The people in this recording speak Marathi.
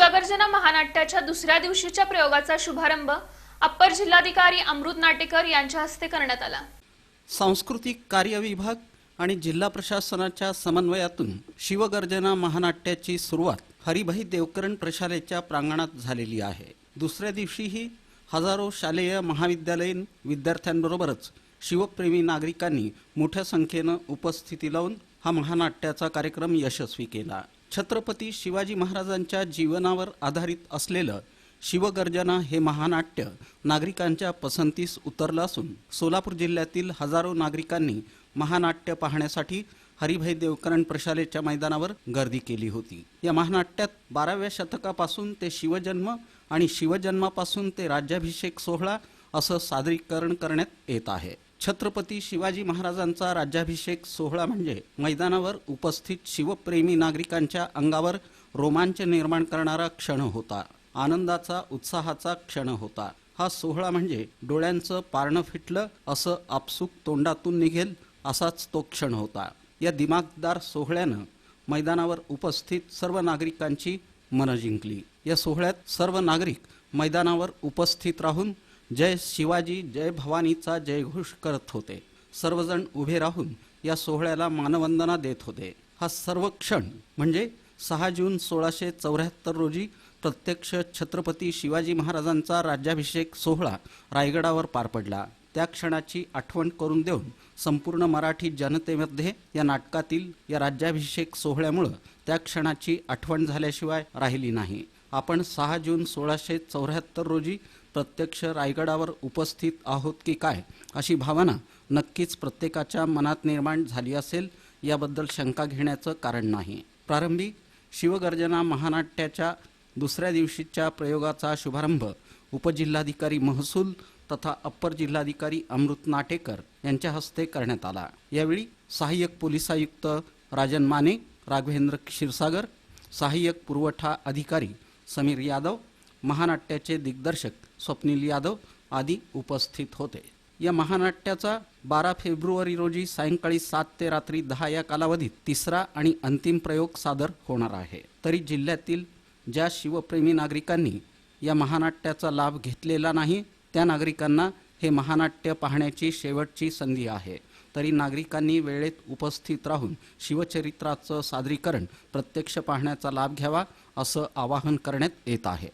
शिवगर्जना महानाट्याच्या दुसऱ्या दिवशीच्या प्रयोगाचा शुभारंभ अप्पर जिल्हाधिकारी अमृत नाटेकर यांच्या हस्ते करण्यात आला. सांस्कृतिक कार्य विभाग आणि जिल्हा प्रशासनाच्या समन्वयातून शिवगर्जना महानाट्याची सुरुवात हरिभाई देवकरण प्रशालेच्या प्रांगणात झालेली आहे. दुसऱ्या दिवशीही हजारो शालेय महाविद्यालयीन विद्यार्थ्यांबरोबरच शिवप्रेमी नागरिकांनी मोठ्या संख्येनं उपस्थिती लावून हा महानाट्याचा कार्यक्रम यशस्वी केला. छत्रपती शिवाजी महाराजांच्या जीवनावर आधारित असलेलं शिवगर्जना हे महानाट्य नागरिकांच्या पसंतीस उतरलं असून सोलापूर जिल्ह्यातील हजारो नागरिकांनी महानाट्य पाहण्यासाठी हरिभाई देवकरण प्रशालेच्या मैदानावर गर्दी केली होती. या महानाट्यात बाराव्या शतकापासून ते शिवजन्म आणि शिवजन्मापासून ते राज्याभिषेक सोहळा असं सादरीकरण करण्यात येत आहे. छत्रपती शिवाजी महाराजांचा राज्याभिषेक सोहळा म्हणजे मैदानावर उपस्थित शिवप्रेमी नागरिकांच्या अंगावर रोमांच निर्माण करणारा क्षण होता. आनंदाचा उत्साहाचा क्षण होता. हा सोहळा म्हणजे डोळ्यांचं पारणं फिटलं असं आपसूक तोंडातून निघेल असाच तो क्षण होता. या दिमागदार सोहळ्यानं मैदानावर उपस्थित सर्व नागरिकांची मनं जिंकली. या सोहळ्यात सर्व नागरिक मैदानावर उपस्थित राहून जय शिवाजी जय भवानीचा जयघोष करत होते. सर्वजण उभे राहून या सोहळ्याला मानवंदना देत होते. हा सर्व क्षण म्हणजे सहा जून सोळाशे चौऱ्याहत्तर रोजी प्रत्यक्ष छत्रपती शिवाजी महाराजांचा राज्याभिषेक सोहळा रायगडावर पार पडला. त्या क्षणाची आठवण करून देऊन संपूर्ण मराठी जनतेमध्ये या नाटकातील या राज्याभिषेक सोहळ्यामुळं त्या क्षणाची आठवण झाल्याशिवाय राहिली नाही. आपण सहा जून सोळाशे चौऱ्याहत्तर रोजी प्रत्यक्ष रायगडावर उपस्थित आहोत की काय अशी भावना नक्कीच प्रत्येकाच्या मनात निर्माण झाली असेल याबद्दल शंका घेण्याचं कारण नाही. प्रारंभी शिवगर्जना महानाट्याच्या दुसऱ्या दिवशीच्या प्रयोगाचा शुभारंभ उपजिल्हाधिकारी महसूल तथा अप्पर जिल्हाधिकारी अमृत नाटेकर यांच्या हस्ते करण्यात आला. यावेळी सहाय्यक पोलीस आयुक्त राजन माने राघवेंद्र क्षीरसागर सहाय्यक पुरवठा अधिकारी समीर यादव महानाट्याचे दिग्दर्शक स्वप्नील यादव आदी उपस्थित होते. या महानाट्याचा बारा फेब्रुवारी रोजी सायंकाळी सात ते रात्री दहा या कालावधीत तिसरा आणि अंतिम प्रयोग सादर होणार आहे. तरी जिल्ह्यातील ज्या शिवप्रेमी नागरिकांनी या महानाट्याचा लाभ घेतलेला नाही त्या नागरिकांना हे महानाट्य पाहण्याची शेवटची संधी आहे. तरी नागरिकांनी वेळेत उपस्थित राहून शिवचरित्राचं सादरीकरण प्रत्यक्ष पाहण्याचा लाभ घ्यावा असं आवाहन करण्यात येत आहे.